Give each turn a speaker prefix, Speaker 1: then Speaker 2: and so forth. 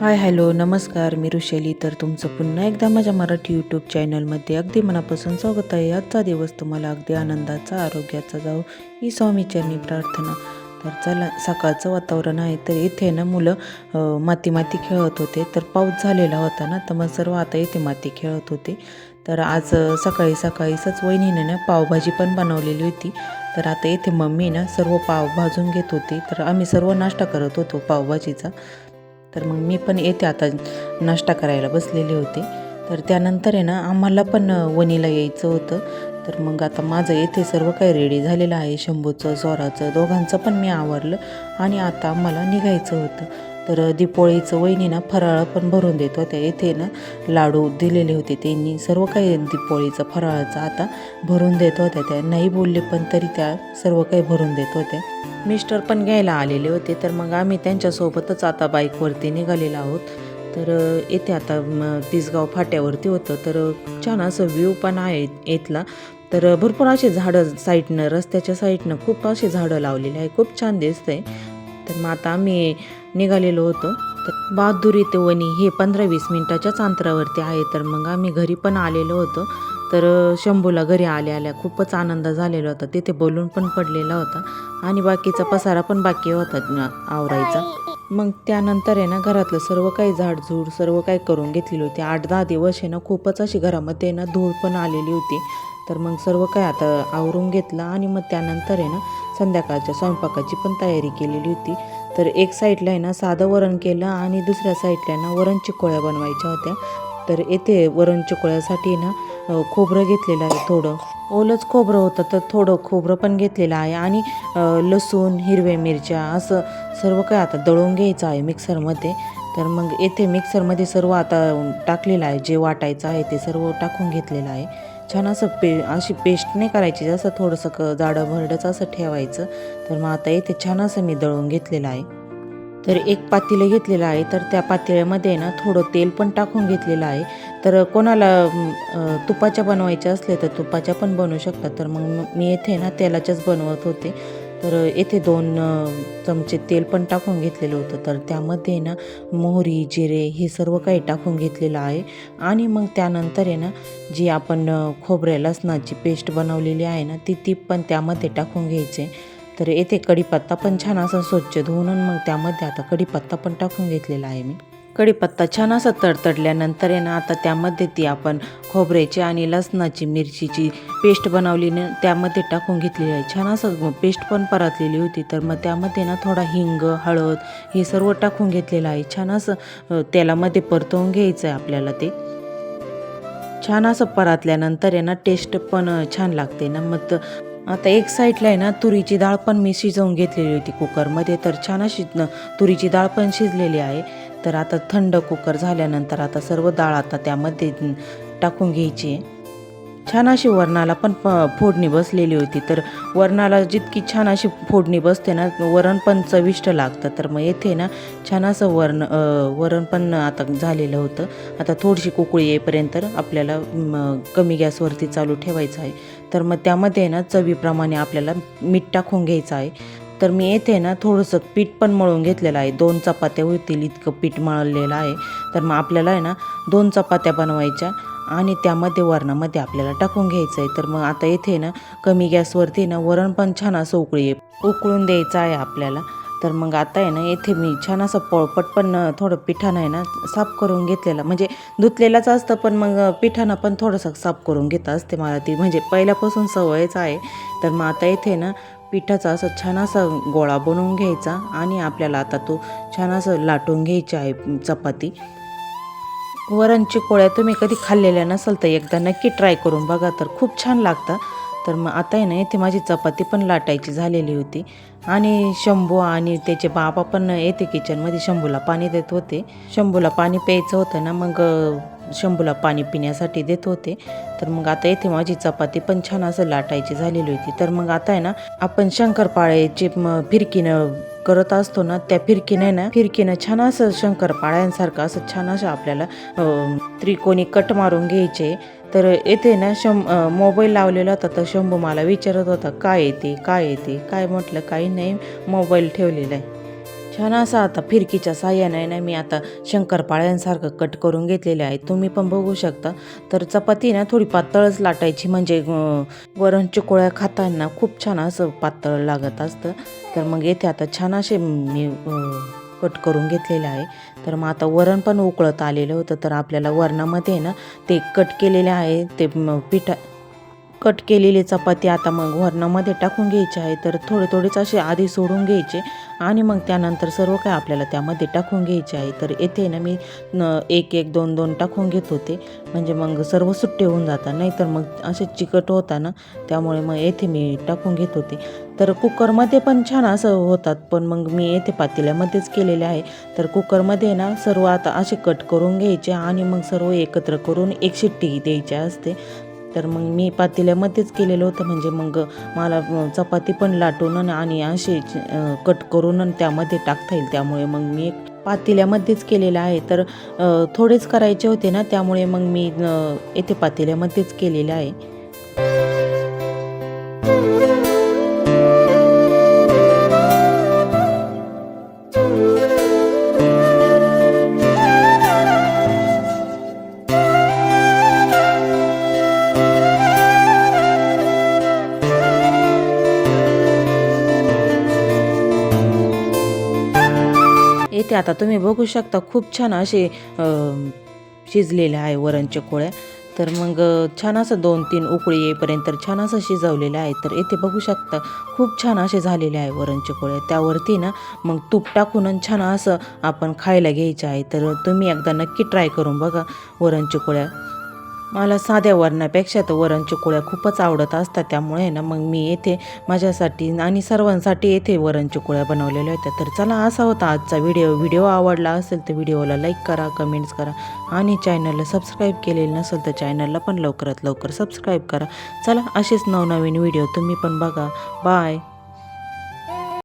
Speaker 1: Hi hello नमस्कार मी ऋषेली. तर तुमचं पुन्हा एकदा माझ्या मराठी यूट्यूब चॅनलमध्ये अगदी मनापासून स्वागत आहे. आजचा दिवस तुम्हाला अगदी आनंदाचा आरोग्याचा जाऊ ही स्वामीचरणी प्रार्थना. तर चला सकाळचं वातावरण आहे तर इथे ना मुलं माती माती खेळत होते. तर पाऊस झालेला होता ना तर मग सर्व आता इथे माती खेळत होते. तर आज सकाळी सकाळीच वहिनीने ना पावभाजी पण बनवलेली होती. तर आता इथे मम्मी ना सर्व पाव भाजून घेत होती. तर आम्ही सर्व नाश्ता करत होतो पावभाजीचा. तर मग मी पण येते आता नाश्ता करायला बसलेले होते. तर त्यानंतर आहे ना आम्हाला पण वणीला यायचं होतं. तर मग आता माझं येथे सर्व काही रेडी झालेलं आहे. शंभूचं जोराचं दोघांचं पण मी आवरलं आणि आता आम्हाला निघायचं होतं. तर दीपोळीचं वहिनी ना फराळ पण भरून देत होत्या. येथे ना लाडू दिलेले होते. त्यांनी सर्व काही दीपोळीचं फराळाचं आता भरून देत होत्या त्या. नाही बोलले पण तरी त्या सर्व काही भरून देत होत्या. मिस्टर पण घ्यायला आलेले होते. तर मग आम्ही त्यांच्यासोबतच आता बाईकवरती निघालेलो आहोत. तर येथे आता तिसगाव फाट्यावरती होतं. तर छान असं व्ह्यू पण आहे येथला तर भरपूर असे झाडं साईडनं रस्त्याच्या साईडनं खूप असे झाडं लावलेले आहे. खूप छान दिसतंय. तर मग आता आम्ही निघालेलो होतो. तर बहादुरी ते वणी हे पंधरा वीस मिनटाच्याच अंतरावरती आहे. तर मग आम्ही घरी पण आलेलो होतो. तर शंभूला घरी आल्या आल्या खूपच आनंद झालेला होता. तिथे बोलून पण पडलेला होता. आणि बाकीचा पसारा पण बाकी होता आवरायचा. मग त्यानंतर आहे ना घरातलं सर्व काही झाडझूड सर्व काही करून घेतलेली होती. आठ दहा दिवस आहे ना खूपच अशी घरामध्ये ना धूळ पण आलेली होती. तर मग सर्व काही आता आवरून घेतलं. आणि मग त्यानंतर आहे ना संध्याकाळच्या स्वयंपाकाची पण तयारी केलेली होती. तर एक साईडला आहे ना साधं वरण केलं आणि दुसऱ्या साईडला ना वरण चिकोळ्या बनवायच्या होत्या. तर येथे वरण चिकोळ्यासाठी ना खोबरं घेतलेलं आहे थोडं. ओलंच खोबरं होतं तर थोडं खोबरं पण घेतलेलं आहे आणि लसूण हिरव्या मिरच्या असं सर्व काय आता दळून घ्यायचं आहे मिक्सरमध्ये. तर मग येथे मिक्सरमध्ये सर्व आता टाकलेलं आहे जे वाटायचं आहे ते सर्व टाकून घेतलेलं आहे. छान असं पे अशी पेस्ट नाही करायची जसं थोडंसं क जाडं भरडंच असं ठेवायचं. तर मग आता इथे छान असं मी दळून घेतलेलं आहे. तर एक पातेलं घेतलेलं आहे. तर त्या पातेल्यामध्ये ना थोडं तेल पण टाकून घेतलेलं आहे. तर कोणाला तुपाच्या बनवायच्या असले तर तुपाच्या पण बनवू शकतात तर मग मी येथे ना तेलाच्याच बनवत होते. तर येथे दोन चमचे तेल पण टाकून घेतलेलं होतं. तर त्यामध्ये ना मोहरी जिरे हे सर्व काही टाकून घेतलेलं आहे. आणि मग त्यानंतर आहे ना जी आपण खोबऱ्या लसणाची पेस्ट बनवलेली आहे ना ती ती पण त्यामध्ये टाकून घ्यायचे. तर येथे कढीपत्ता पण छान असा स्वच्छ धुवून आणि मग त्यामध्ये आता कढीपत्ता पण टाकून घेतलेला आहे मी. कढीपत्ता छान असा तडतडल्यानंतर आहे ना आता त्यामध्ये ती आपण खोबऱ्याची आणि लसणाची मिरचीची पेस्ट बनवली ना त्यामध्ये टाकून घेतलेली आहे. छान असं पेस्ट पण परतलेली होती. तर मग त्यामध्ये ना थोडा हिंग हळद हे सर्व टाकून घेतलेलं आहे. छान असं तेलामध्ये परतवून घ्यायचं आहे आपल्याला ते. छान असं परतल्यानंतर आहे ना टेस्ट पण छान लागते ना. मग आता एक साईडला आहे ना तुरीची डाळ पण मी शिजवून घेतलेली होती कुकरमध्ये तर छान अशी तुरीची डाळ पण शिजलेली आहे. तर आता थंड कुकर झाल्यानंतर आता सर्व डाळ आता त्यामध्ये टाकून घ्यायची आहे. छान अशी वरणाला पण प फोडणी बसलेली होती. तर वरणाला जितकी छान अशी फोडणी बसते ना वरण पण चविष्ट लागतं. तर मग येथे ना छान असं वरण वरण पण आता झालेलं होतं. आता थोडीशी कुकळी येईपर्यंत आपल्याला कमी गॅसवरती चालू ठेवायचं आहे. तर मग त्यामध्ये ना चवीप्रमाणे आपल्याला मीठ टाकून घ्यायचं आहे. तर मी येथे ना थोडंसं पीठ पण मळून घेतलेलं आहे. दोन चपात्या होतील इतकं पीठ मळलेलं आहे. तर मग आपल्याला आहे ना दोन चपात्या बनवायच्या आणि त्यामध्ये वरणामध्ये आपल्याला टाकून घ्यायचं आहे. तर मग आता येथे ना कमी गॅसवरती ना वरण पण छान असं उकळी उकळून द्यायचं आहे आपल्याला. तर मग आता आहे ना येथे मी छान असं पोळपट पण थोडं पिठानं आहे ना साफ करून घेतलेला. म्हणजे धुतलेलाच असतं पण मग पिठानं पण थोडंसं साफ करून घेत असते मला ती. म्हणजे पहिल्यापासून सवयच आहे. तर मग आता येथे ना पिठाचा असं छान असा गोळा बनवून घ्यायचा आणि आपल्याला आता तो छान असं लाटून घ्यायची आहे चपाती. वरणची पोळ्या तुम्ही कधी खाल्लेल्या नसाल तर एकदा नक्की ट्राय करून बघा तर खूप छान लागतं. तर मग आता आहे ना येथे माझी चपाती पण लाटायची झालेली होती. आणि शंभू आणि त्याचे बाबा पण येते किचनमध्ये शंभूला पाणी देत होते. शंभूला पाणी प्यायचं होतं ना मग शंभूला पाणी पिण्यासाठी देत होते. तर मग आता येथे माझी चपाती पण छान असं लाटायची झालेली होती. तर मग आता आहे ना आपण शंकरपाळ्याची फिरकीनं करत असतो ना त्या फिरकीने ना फिरकीनं छान असं शंकरपाळ्यांसारखं असं छान असं आपल्याला त्रिकोणी कट मारून घ्यायचे. तर येथे ना शं मोबाईल लावलेला होता तर शंभू मला विचारत होता काय येते काय येते काय म्हटलं? काही नाही मोबाईल ठेवलेला आहे. छान असा आता फिरकीच्या साह्याने ना मी आता शंकरपाळ्यांसारखं कट करून घेतलेले आहे. तुम्ही पण बघू शकता. तर चपाती ना थोडी पातळच लाटायची म्हणजे वरण चिकोळ्या खाताना खूप छान असं पातळ लागत असतं. तर मग येथे आता छान असे मी कट करून घेतलेले आहे. तर मग आता वरण पण उकळत आलेलं होतं. तर आपल्याला वरणामध्ये ना ते कट केलेले आहे ते पिठा कट केलेली चपाती आता मग वरणामध्ये टाकून घ्यायची आहे. तर थोडे थोडेच असे आधी सोडून घ्यायचे आणि मग त्यानंतर सर्व काय आपल्याला त्यामध्ये टाकून घ्यायचे आहे. तर येथे ना मी न एक एक दोन दोन टाकून घेत होते. म्हणजे मग सर्व सुट्टे होऊन जातात. नाहीतर मग असे चिकट होता ना त्यामुळे मग येथे मी टाकून घेत होते. तर कुकरमध्ये पण छान असं होतात. पण मग मी येथे पातेल्यामध्येच केलेले आहे. तर कुकरमध्ये ना सर्व आता असे कट करून घ्यायचे आणि मग सर्व एकत्र करून एक शिट्टी द्यायची असते. तर मग मी पातेल्यामध्येच केलेलं होतं. म्हणजे मग मला चपाती पण लाटून आणि असे कट करून त्यामध्ये टाकता येईल. त्यामुळे मग मी एक पातेल्यामध्येच केलेलं आहे. तर थोडेच करायचे होते ना त्यामुळे मग मी येथे पातेल्यामध्येच केलेलं आहे. येथे आता तुम्ही बघू शकता खूप छान असे शिजलेले आहे वरणच्या कोळ्या. तर मग छान असं दोन तीन उकळी येईपर्यंत छान असं शिजवलेलं आहे. तर येथे बघू शकता खूप छान असे झालेले आहे वरणचे कोळे त्यावरती ना मग तूप टाकून छान असं आपण खायला घ्यायचं आहे. तर तुम्ही एकदा नक्की ट्राय करून बघा वरणच्या कोळ्या. मला साध्या वरणापेक्षा तर वरणच्या कोळ्या खूपच आवडत असतात. त्यामुळे ना मग मी येथे माझ्यासाठी आणि सर्वांसाठी येथे वरणच्या कोळ्या बनवलेल्या होत्या. तर चला असा होता आजचा व्हिडिओ व्हिडिओ आवडला असेल तर व्हिडिओला लाईक करा कमेंट्स करा आणि चॅनलला सबस्क्राईब केलेलं नसेल तर चॅनलला पण लवकरात लवकर सबस्क्राईब करा. चला असेच नवनवीन व्हिडिओ तुम्ही पण बघा. बाय